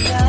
Yeah.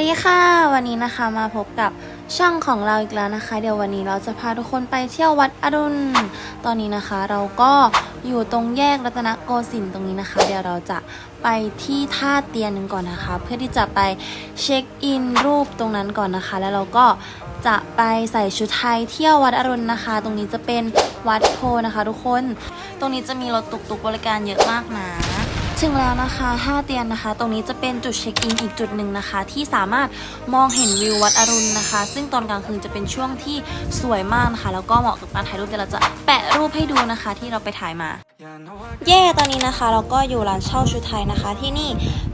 สวัสดีค่ะ วันนี้นะคะมาพบกับช่องของเราอีกแล้วนะคะ เดี๋ยววันนี้เราจะพาทุกคนไปเที่ยววัดอรุณ ตอนนี้นะคะ เราก็อยู่ตรงแยกรัตนโกสินทร์ตรงนี้นะคะ เดี๋ยวเราจะไปที่ท่าเตียนหนึ่งก่อนนะคะ เพื่อที่จะไปเช็คอินรูปตรงนั้นก่อนนะคะ แล้วเราก็จะไปใส่ชุดไทยเที่ยววัดอรุณนะคะ ตรงนี้จะเป็นวัดโพนะคะ ทุกคน ตรงนี้จะมีรถตุกๆบริการเยอะมากนะ ถึงแล้วนะคะท่าเตียนนะคะ ตรงนี้จะเป็นจุดเช็คอินอีกจุดหนึ่งนะคะ ที่สามารถมองเห็นวิววัดอรุณนะคะ ซึ่งตอนกลางคืนจะเป็นช่วงที่สวยมากนะคะ แล้วก็เหมาะกับการถ่ายรูปเดี๋ยวเราจะแปะรูปให้ดูนะคะ ที่เราไปถ่ายมา เย่ตอนนี้นะคะเราก็อยู่ร้านเช่าชุดไทยนะคะ ที่นี่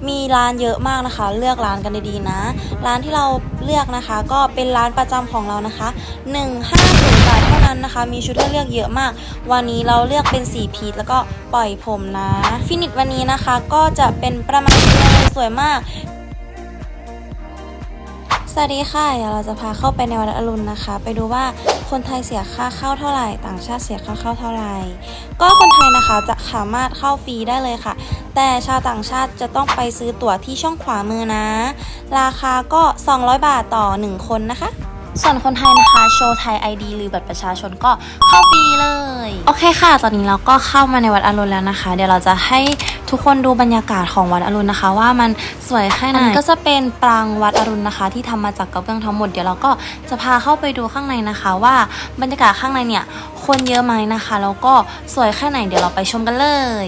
มีร้านเยอะมากนะคะ เลือกร้านกันดีๆนะ ร้านที่เราเลือกนะคะ ก็เป็นร้านประจำของเรานะคะ150บาทเท่านั้นนะคะ มีชุดให้เลือกเยอะมาก วันนี้เราเลือกเป็นสีพีชแล้วก็ปล่อยผมนะ ฟินิชวันนี้นะคะก็จะเป็นประมาณนี้เลยสวยมาก สวัสดีค่ะ เดี๋ยวเราจะพาเข้าไปในวัดอรุณนะคะ ไปดูว่าคนไทยเสียค่าเข้าเท่าไหร่ ต่างชาติเสียค่าเข้าเท่าไหร่ ก็คนไทยนะคะจะสามารถเข้าฟรีได้เลยค่ะ แต่ชาวต่างชาติจะต้องไปซื้อตั๋วที่ช่องขวามือนะ ราคาก็ 200 บาทต่อ 1 คนนะคะ ส่วนคนไทยนะคะโชว์ไทย ID หรือบัตรประชาชนก็เข้าฟรีเลย โอเคค่ะ ตอนนี้เราก็เข้ามาในวัดอรุณแล้วนะคะ เดี๋ยวเราจะให้ ทุกคนดูบรรยากาศของวัดอรุณนะคะ ว่ามันสวยแค่ไหนก็จะเป็นปรางวัดอรุณนะคะ ที่ทำมาจากกระเบื้องทั้งหมดเดี๋ยวเราก็จะพาเข้าไปดูข้างในนะคะ ว่าบรรยากาศข้างในเนี่ยคนเยอะไหมนะคะแล้วก็สวยแค่ไหนเดี๋ยวเราไปชมกันเลย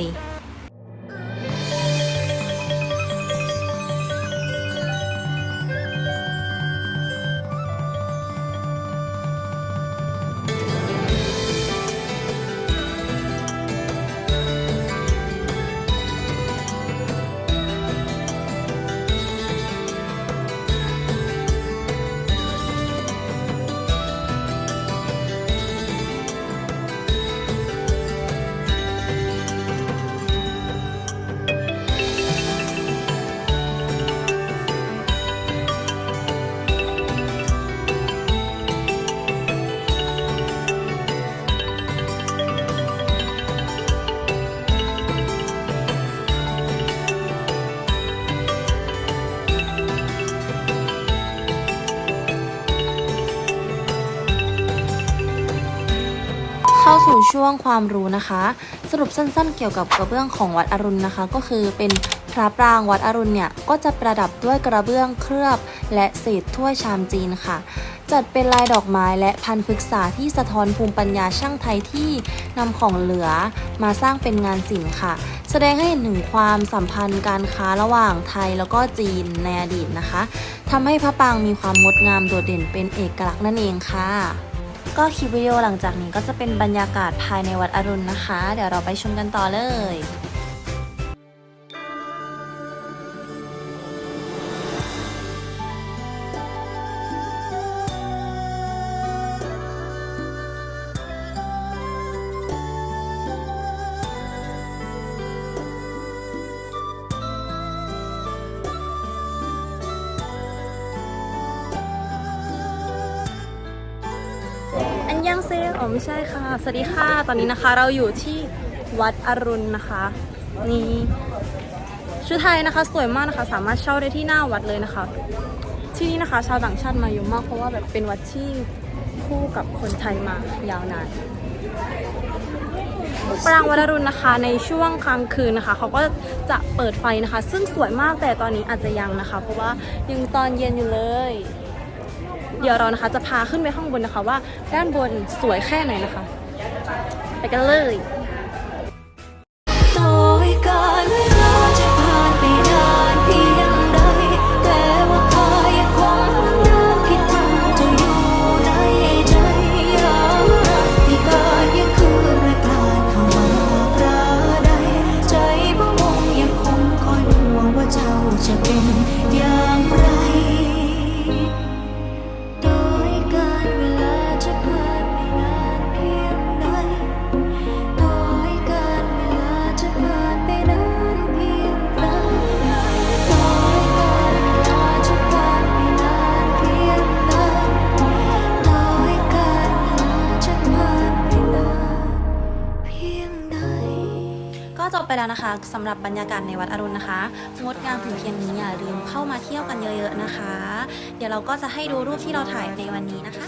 สู่ช่วงความรู้นะคะ สรุปสั้นๆ เกี่ยวกับกระเบื้องของวัดอรุณนะคะ ก็คือเป็นพระปรางวัดอรุณเนี่ยก็จะประดับด้วยกระเบื้องเคลือบ และเศษถ้วยชามจีนค่ะ จัดเป็นลายดอกไม้และพันธุ์พฤกษาที่สะท้อนภูมิปัญญาช่างไทยที่นำของเหลือมาสร้างเป็นงานศิลป์ค่ะ แสดงให้เห็นถึงความสัมพันธ์การค้าระหว่างไทยแล้วก็จีนในอดีตนะคะทำให้พระปรางมีความงดงามโดดเด่นเป็นเอกลักษณ์นั่นเองค่ะ ก็คลิปวิดีโอหลังจากนี้ก็จะเป็นบรรยากาศภายในวัดอรุณนะคะ เดี๋ยวเราไปชมกันต่อเลย งเซลอ๋อไม่ใช่ค่ะ สวัสดีค่ะ ตอนนี้นะคะเราอยู่ที่วัดอรุณนะคะ นี่ชุดไทยนะคะสวยมากนะคะ สามารถเช่าได้ที่หน้าวัดเลยนะคะ ที่นี่นะคะ ชาวต่างชาติมาเยอะมากเพราะว่าแบบเป็นวัดที่คู่กับคนไทยมายาวนานปรางวัดอรุณนะคะ ในช่วงกลางคืนนะคะ เขาก็จะเปิดไฟนะคะ ซึ่งสวยมากแต่ตอนนี้อาจจะยังนะคะ เพราะว่ายังตอนเย็นอยู่เลย เดี๋ยวเรานะคะจะพาขึ้นไปข้างบนนะคะว่าด้านบนสวยแค่ไหนนะคะ ไปกันเลย ไปแล้วนะคะสำหรับบรรยากาศในวัดอรุณนะคะงดงามถึงเพียงนี้อย่าลืมเข้ามาเที่ยวกันเยอะ ๆนะคะ เดี๋ยวเราก็จะให้ดูรูปที่เราถ่ายในวันนี้นะคะ